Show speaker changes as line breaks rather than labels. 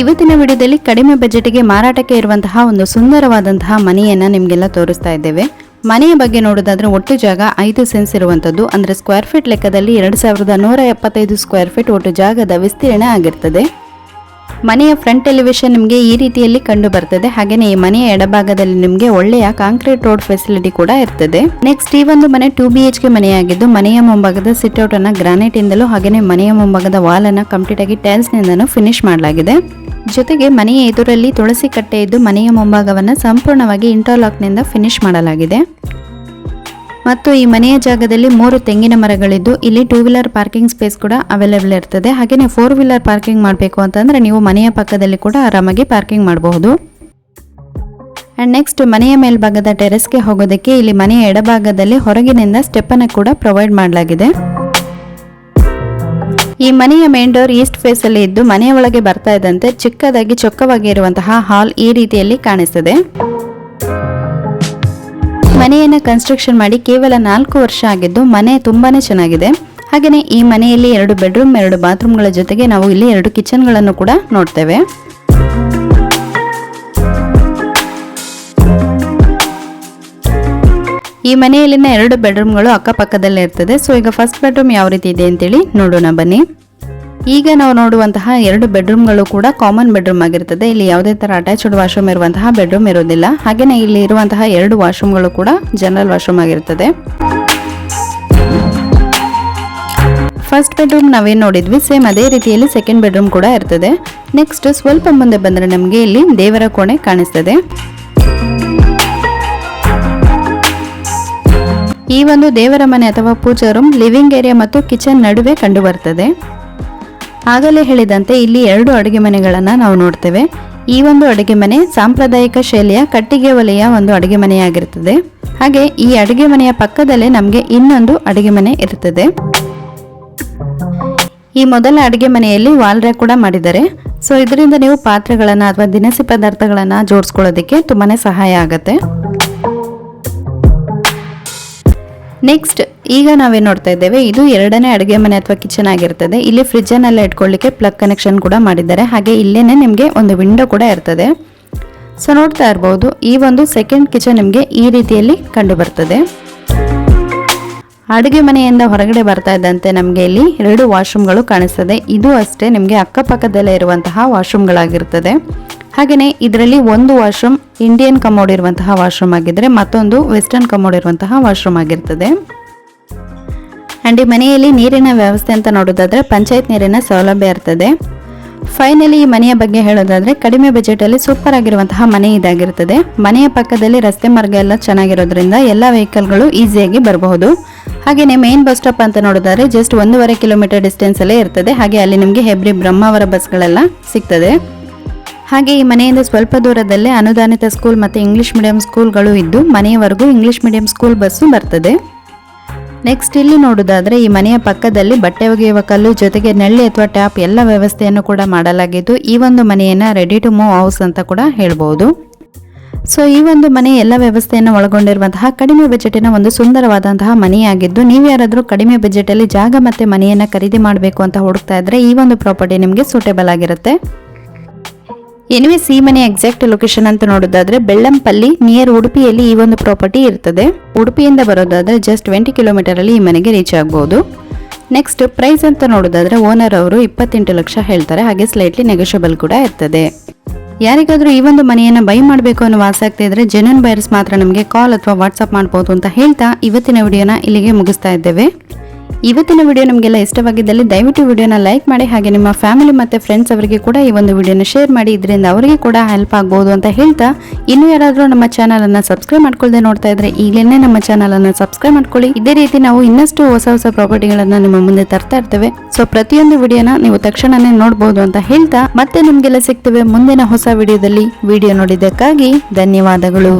ಇವತ್ತಿನ ವಿಡಿಯೋದಲ್ಲಿ ಕಡಿಮೆ ಬಜೆಟ್ಗೆ ಮಾರಾಟಕ್ಕೆ ಇರುವಂತಹ ಒಂದು ಸುಂದರವಾದಂತಹ ಮನೆಯನ್ನ ನಿಮಗೆಲ್ಲ ತೋರಿಸ್ತಾ ಇದ್ದೇವೆ. ಮನೆಯ ಬಗ್ಗೆ ನೋಡೋದಾದ್ರೆ ಒಟ್ಟು ಜಾಗ ಐದು ಸೆನ್ಸ್ ಇರುವಂತದ್ದು. ಅಂದ್ರೆ ಸ್ಕ್ವೇರ್ ಫೀಟ್ ಲೆಕ್ಕದಲ್ಲಿ ಎರಡು ಸಾವಿರದ ನೂರ ಎಪ್ಪತ್ತೈದು ಸ್ಕ್ವೇರ್ ಫೀಟ್ ಒಟ್ಟು ಜಾಗದ ವಿಸ್ತೀರ್ಣ ಆಗಿರ್ತದೆ. ಮನೆಯ ಫ್ರಂಟ್ ಎಲಿವೇಶನ್ ನಿಮಗೆ ಈ ರೀತಿಯಲ್ಲಿ ಕಂಡು ಬರ್ತದೆ. ಹಾಗೆಯೇ ಈ ಮನೆಯ ಎಡಭಾಗದಲ್ಲಿ ನಿಮಗೆ ಒಳ್ಳೆಯ ಕಾಂಕ್ರೀಟ್ ರೋಡ್ ಫೆಸಿಲಿಟಿ ಕೂಡ ಇರ್ತದೆ. ನೆಕ್ಸ್ಟ್ ಈ ಒಂದು ಮನೆ ಟೂ ಬಿ ಎಚ್ ಕೆ ಮನೆಯಾಗಿದ್ದು, ಮನೆಯ ಮುಂಭಾಗದ ಸಿಟ್ಔಟ್ ಅನ್ನ ಗ್ರಾನೈಟ್ ಇಂದಲೂ ಹಾಗೆಯೇ ಮನೆಯ ಮುಂಭಾಗದ ವಾಲ್ ಅನ್ನ ಕಂಪ್ಲೀಟ್ ಆಗಿ ಟೈಲ್ಸ್ ಫಿನಿಶ್ ಮಾಡಲಾಗಿದೆ. ಜೊತೆಗೆ ಮನೆಯ ಎದುರಲ್ಲಿ ತುಳಸಿ ಕಟ್ಟೆ ಇದ್ದು ಮನೆಯ ಮುಂಭಾಗವನ್ನು ಸಂಪೂರ್ಣವಾಗಿ ಇಂಟರ್ಲಾಕ್ನಿಂದ ಫಿನಿಶ್ ಮಾಡಲಾಗಿದೆ. ಮತ್ತು ಈ ಮನೆಯ ಜಾಗದಲ್ಲಿ ಮೂರು ತೆಂಗಿನ ಮರಗಳಿದ್ದು, ಇಲ್ಲಿ ಟೂ ವೀಲರ್ ಪಾರ್ಕಿಂಗ್ ಸ್ಪೇಸ್ ಕೂಡ ಅವೈಲೇಬಲ್ ಇರ್ತದೆ. ಹಾಗೆಯೇ ಫೋರ್ ವೀಲರ್ ಪಾರ್ಕಿಂಗ್ ಮಾಡಬೇಕು ಅಂತಂದರೆ ನೀವು ಮನೆಯ ಪಕ್ಕದಲ್ಲಿ ಕೂಡ ಆರಾಮಾಗಿ ಪಾರ್ಕಿಂಗ್ ಮಾಡಬಹುದು. ಆ್ಯಂಡ್ ನೆಕ್ಸ್ಟ್ ಮನೆಯ ಮೇಲ್ಭಾಗದ ಟೆರೆಸ್ಗೆ ಹೋಗೋದಕ್ಕೆ ಇಲ್ಲಿ ಮನೆಯ ಎಡಭಾಗದಲ್ಲಿ ಹೊರಗಿನಿಂದ ಸ್ಟೆಪ್ಪನ್ನು ಕೂಡ ಪ್ರೊವೈಡ್ ಮಾಡಲಾಗಿದೆ. ಈ ಮನೆಯ ಮೇನ್ ಡೋರ್ ಈಸ್ಟ್ ಫೇಸ್ ಅಲ್ಲಿ ಇದ್ದು ಮನೆಯ ಒಳಗೆ ಬರ್ತಾ ಇದ್ದಂತೆ ಚಿಕ್ಕದಾಗಿ ಚೊಕ್ಕವಾಗಿ ಇರುವಂತಹ ಹಾಲ್ ಈ ರೀತಿಯಲ್ಲಿ ಕಾಣಿಸ್ತದೆ. ಮನೆಯನ್ನ ಕನ್ಸ್ಟ್ರಕ್ಷನ್ ಮಾಡಿ ಕೇವಲ ನಾಲ್ಕು ವರ್ಷ ಆಗಿದ್ದು ಮನೆ ತುಂಬಾನೇ ಚೆನ್ನಾಗಿದೆ. ಹಾಗೆಯೇ ಈ ಮನೆಯಲ್ಲಿ ಎರಡು ಬೆಡ್ರೂಮ್ ಎರಡು ಬಾತ್ರೂಮ್ಗಳ ಜೊತೆಗೆ ನಾವು ಇಲ್ಲಿ ಎರಡು ಕಿಚನ್ಗಳನ್ನು ಕೂಡ ನೋಡ್ತೇವೆ. ಈ ಮನೆಯಲ್ಲಿನ ಎರಡು ಬೆಡ್ರೂಮ್ಗಳು ಅಕ್ಕಪಕ್ಕದಲ್ಲೇ ಇರ್ತದೆ ಸೊ, ಈಗ ಫಸ್ಟ್ ಬೆಡ್ರೂಮ್ ಯಾವ ರೀತಿ ಇದೆ ಅಂತೇಳಿ ನೋಡೋಣ, ಬನ್ನಿ. ಈಗ ನಾವು ನೋಡುವಂತಹ ಎರಡು ಬೆಡ್ರೂಮ್ಗಳು ಕೂಡ ಕಾಮನ್ ಬೆಡ್ರೂಮ್ ಆಗಿರ್ತದೆ. ಇಲ್ಲಿ ಯಾವುದೇ ತರ ಅಟ್ಯಾಚ್ಡ್ ವಾಶ್ರೂಮ್ ಇರುವಂತಹ ಬೆಡ್ರೂಮ್ ಇರೋದಿಲ್ಲ ಹಾಗೆಯೇ ಇಲ್ಲಿ ಇರುವಂತಹ ಎರಡು ವಾಶ್ರೂಮ್ಗಳು ಕೂಡ ಜನರಲ್ ವಾಶ್ರೂಮ್ ಆಗಿರ್ತದೆ. ಫಸ್ಟ್ ಬೆಡ್ರೂಮ್ ನಾವೇನು ನೋಡಿದ್ವಿ, ಸೇಮ್ ಅದೇ ರೀತಿಯಲ್ಲಿ ಸೆಕೆಂಡ್ ಬೆಡ್ರೂಮ್ ಕೂಡ ಇರ್ತದೆ. ನೆಕ್ಸ್ಟ್ ಸ್ವಲ್ಪ ಮುಂದೆ ಬಂದರೆ ನಮಗೆ ಇಲ್ಲಿ ದೇವರ ಕೋಣೆ ಕಾಣಿಸ್ತದೆ. ಈ ಒಂದು ದೇವರ ಮನೆ ಅಥವಾ ಪೂಜಾ ರೂಮ್ ಲಿವಿಂಗ್ ಏರಿಯಾ ಮತ್ತು ಕಿಚನ್ ನಡುವೆ ಕಂಡುಬರ್ತದೆ. ಆಗಲೇ ಹೇಳಿದಂತೆ ಇಲ್ಲಿ ಎರಡು ಅಡುಗೆ ಮನೆಗಳನ್ನು ನಾವು ನೋಡ್ತೇವೆ. ಈ ಒಂದು ಅಡುಗೆ ಮನೆ ಸಾಂಪ್ರದಾಯಿಕ ಶೈಲಿಯ ಕಟ್ಟಿಗೆ ಒಲೆಯ ಒಂದು ಅಡುಗೆ ಮನೆಯಾಗಿರುತ್ತದೆ. ಹಾಗೆ ಈ ಅಡುಗೆ ಮನೆಯ ಪಕ್ಕದಲ್ಲೇ ನಮಗೆ ಇನ್ನೊಂದು ಅಡುಗೆ ಮನೆ ಇರುತ್ತದೆ. ಈ ಮೊದಲ ಅಡುಗೆ ಮನೆಯಲ್ಲಿ ವಾಲ್ ರ್ಯಾಕ್ ಕೂಡ ಮಾಡಿದ್ದಾರೆ. ಸೊ ಇದರಿಂದ ನೀವು ಪಾತ್ರೆಗಳನ್ನು ಅಥವಾ ದಿನಸಿ ಪದಾರ್ಥಗಳನ್ನು ಜೋಡಿಸ್ಕೊಳ್ಳೋದಕ್ಕೆ ತುಂಬಾ ಸಹಾಯ ಆಗುತ್ತೆ. ನೆಕ್ಸ್ಟ್ ಈಗ ನಾವೇನು ನೋಡ್ತಾ ಇದ್ದೇವೆ, ಇದು ಎರಡನೇ ಅಡುಗೆ ಮನೆ ಅಥವಾ ಕಿಚನ್ ಆಗಿರ್ತದೆ. ಇಲ್ಲಿ ಫ್ರಿಜ್ಜನ್ನೆಲ್ಲ ಇಟ್ಕೊಳ್ಳಿಕ್ಕೆ ಪ್ಲಗ್ ಕನೆಕ್ಷನ್ ಕೂಡ ಮಾಡಿದ್ದಾರೆ. ಹಾಗೆ ಇಲ್ಲೇ ನಿಮಗೆ ಒಂದು ವಿಂಡೋ ಕೂಡ ಇರ್ತದೆ. ಸೊ ನೋಡ್ತಾ ಇರ್ಬೋದು, ಈ ಒಂದು ಸೆಕೆಂಡ್ ಕಿಚನ್ ನಿಮಗೆ ಈ ರೀತಿಯಲ್ಲಿ ಕಂಡು ಬರ್ತದೆ ಅಡುಗೆ ಮನೆಯಿಂದ ಹೊರಗಡೆ ಬರ್ತಾ ಇದ್ದಂತೆ ನಮಗೆ ಇಲ್ಲಿ ಎರಡು ವಾಶ್ರೂಮ್ಗಳು ಕಾಣಿಸ್ತದೆ. ಇದು ಅಷ್ಟೇ ನಿಮಗೆ ಅಕ್ಕಪಕ್ಕದಲ್ಲೇ ಇರುವಂತಹ ವಾಶ್ರೂಮ್ಗಳಾಗಿರ್ತದೆ ಹಾಗೆಯೇ ಇದರಲ್ಲಿ ಒಂದು ವಾಶ್ರೂಮ್ ಇಂಡಿಯನ್ ಕಮೋಡ್ ಇರುವಂತಹ ವಾಶ್ರೂಮ್ ಆಗಿದ್ದರೆ ಮತ್ತೊಂದು ವೆಸ್ಟರ್ನ್ ಕಮೋಡ್ ಇರುವಂತಹ ವಾಶ್ರೂಮ್ ಆಗಿರ್ತದೆ. ಆ್ಯಂಡ್ ಈ ಮನೆಯಲ್ಲಿ ನೀರಿನ ವ್ಯವಸ್ಥೆ ಅಂತ ನೋಡೋದಾದರೆ ಪಂಚಾಯತ್ ನೀರಿನ ಸೌಲಭ್ಯ ಇರ್ತದೆ. ಫೈನಲಿ ಈ ಮನೆಯ ಬಗ್ಗೆ ಹೇಳೋದಾದರೆ ಕಡಿಮೆ ಬಜೆಟಲ್ಲಿ ಸೂಪರ್ ಆಗಿರುವಂತಹ ಮನೆ ಇದಾಗಿರ್ತದೆ. ಮನೆಯ ಪಕ್ಕದಲ್ಲಿ ರಸ್ತೆ ಮಾರ್ಗ ಎಲ್ಲ ಚೆನ್ನಾಗಿರೋದ್ರಿಂದ ಎಲ್ಲ ವೆಹಿಕಲ್ಗಳು ಈಸಿಯಾಗಿ ಬರಬಹುದು. ಹಾಗೆಯೇ ಮೇನ್ ಬಸ್ ಸ್ಟಾಪ್ ಅಂತ ನೋಡೋದಾದ್ರೆ ಜಸ್ಟ್ ಒಂದೂವರೆ ಕಿಲೋಮೀಟರ್ ಡಿಸ್ಟೆನ್ಸ್ ಅಲ್ಲೇ ಇರ್ತದೆ. ಹಾಗೆ ಅಲ್ಲಿ ನಿಮಗೆ ಹೆಬ್ರಿ ಬ್ರಹ್ಮಾವರ ಬಸ್ಗಳೆಲ್ಲ ಸಿಗ್ತದೆ. ಹಾಗೆ ಈ ಮನೆಯಿಂದ ಸ್ವಲ್ಪ ದೂರದಲ್ಲೇ ಅನುದಾನಿತ ಸ್ಕೂಲ್ ಮತ್ತು ಇಂಗ್ಲಿಷ್ ಮೀಡಿಯಂ ಸ್ಕೂಲ್ಗಳು ಇದ್ದು ಮನೆಯವರೆಗೂ ಇಂಗ್ಲಿಷ್ ಮೀಡಿಯಂ ಸ್ಕೂಲ್ ಬಸ್ಸು ಬರ್ತದೆ. ನೆಕ್ಸ್ಟ್ ಇಲ್ಲಿ ನೋಡೋದಾದರೆ ಈ ಮನೆಯ ಪಕ್ಕದಲ್ಲಿ ಬಟ್ಟೆ ಒಗೆಯುವ ಕಲ್ಲು ಜೊತೆಗೆ ನಳ್ಳಿ ಅಥವಾ ಟ್ಯಾಪ್ ಎಲ್ಲ ವ್ಯವಸ್ಥೆಯನ್ನು ಕೂಡ ಮಾಡಲಾಗಿದ್ದು ಈ ಒಂದು ಮನೆಯನ್ನು ರೆಡಿ ಟು ಮೂವ್ ಹೌಸ್ ಅಂತ ಕೂಡ ಹೇಳ್ಬೋದು. ಸೊ ಈ ಒಂದು ಮನೆ ಎಲ್ಲ ವ್ಯವಸ್ಥೆಯನ್ನು ಒಳಗೊಂಡಿರುವಂತಹ ಕಡಿಮೆ ಬಜೆಟಿನ ಒಂದು ಸುಂದರವಾದಂತಹ ಮನೆಯಾಗಿದ್ದು ನೀವು ಯಾರಾದರೂ ಕಡಿಮೆ ಬಜೆಟಲ್ಲಿ ಜಾಗ ಮತ್ತು ಮನೆಯನ್ನು ಖರೀದಿ ಮಾಡಬೇಕು ಅಂತ ಹುಡುಕ್ತಾ ಇದ್ದರೆ ಈ ಒಂದು ಪ್ರಾಪರ್ಟಿ ನಿಮಗೆ ಸೂಟೇಬಲ್ ಆಗಿರುತ್ತೆ. ಎನಿವೇಸ್ ಸಿ ಮನೆ ಎಕ್ಸಾಕ್ಟ್ ಲೊಕೇಶನ್ ಅಂತ ನೋಡೋದಾದ್ರೆ ಬೆಳ್ಳಂಪಲ್ಲಿ ನಿಯರ್ ಉಡುಪಿಯಲ್ಲಿ ಈ ಒಂದು ಪ್ರಾಪರ್ಟಿ ಇರ್ತದೆ. ಉಡುಪಿಯಿಂದ ಬರೋದಾದ್ರೆ ಜಸ್ಟ್ ಟ್ವೆಂಟಿ ಕಿಲೋಮೀಟರ್ ಅಲ್ಲಿ ಈ ಮನೆಗೆ ರೀಚ್ ಆಗಬಹುದು ನೆಕ್ಸ್ಟ್ ಪ್ರೈಸ್ ಅಂತ ನೋಡೋದಾದ್ರೆ ಓನರ್ ಅವರು ಇಪ್ಪತ್ತೆಂಟು ಲಕ್ಷ ಹೇಳ್ತಾರೆ, ಹಾಗೆ ಸ್ಲೈಟ್ಲಿ ನೆಗೋಷಿಯಬಲ್ ಕೂಡ ಇರ್ತದೆ. ಯಾರಿಗಾದ್ರೂ ಈ ಒಂದು ಮನೆಯನ್ನ ಬೈ ಮಾಡಬೇಕು ಅನ್ನೋ ಆಸೆ ಆಗ್ತಾ ಇದ್ರೆ ಜೆನ್ಯೂನ್ ಬೈರ್ಸ್ ಮಾತ್ರ ನಮಗೆ ಕಾಲ್ ಅಥವಾ ವಾಟ್ಸ್ಆಪ್ ಮಾಡ್ಬೋದು ಅಂತ ಹೇಳ್ತಾ ಇವತ್ತಿನ ವಿಡಿಯೋನ ಇಲ್ಲಿಗೆ ಮುಗಿಸ್ತಾ ಇದ್ದೇವೆ. ಇವತ್ತಿನ ವಿಡಿಯೋ ನಮಗೆಲ್ಲ ಇಷ್ಟವಾಗಿದ್ದಲ್ಲಿ ದಯವಿಟ್ಟು ವಿಡಿಯೋನ ಲೈಕ್ ಮಾಡಿ, ಹಾಗೆ ನಿಮ್ಮ ಫ್ಯಾಮಿಲಿ ಮತ್ತು ಫ್ರೆಂಡ್ಸ್ ಅವರಿಗೆ ಕೂಡ ಈ ಒಂದು ವಿಡಿಯೋನ ಶೇರ್ ಮಾಡಿ. ಇದರಿಂದ ಅವರಿಗೆ ಕೂಡ ಹೆಲ್ಪ್ ಆಗ್ಬೋದು ಅಂತ ಹೇಳ್ತಾ, ಇನ್ನು ಯಾರಾದರೂ ನಮ್ಮ ಚಾನಲನ್ನು ಸಬ್ಸ್ಕ್ರೈಬ್ ಮಾಡ್ಕೊಳ್ಳದೆ ನೋಡ್ತಾ ಇದ್ರೆ ಈಗಲೇ ನಮ್ಮ ಚಾನಲನ್ನು ಸಬ್ಸ್ಕ್ರೈಬ್ ಮಾಡ್ಕೊಳ್ಳಿ. ಇದೇ ರೀತಿ ನಾವು ಇನ್ನಷ್ಟು ಹೊಸ ಹೊಸ ಪ್ರಾಪರ್ಟಿಗಳನ್ನು ನಿಮ್ಮ ಮುಂದೆ ತರ್ತಾ ಇರ್ತೇವೆ. ಸೊ ಪ್ರತಿಯೊಂದು ವಿಡಿಯೋನ ನೀವು ತಕ್ಷಣನೇ ನೋಡ್ಬೋದು ಅಂತ ಹೇಳ್ತಾ, ಮತ್ತೆ ನಿಮಗೆಲ್ಲ ಸಿಗ್ತೇವೆ ಮುಂದಿನ ಹೊಸ ವಿಡಿಯೋದಲ್ಲಿ ವಿಡಿಯೋ ನೋಡಿದ್ದಕ್ಕಾಗಿ ಧನ್ಯವಾದಗಳು.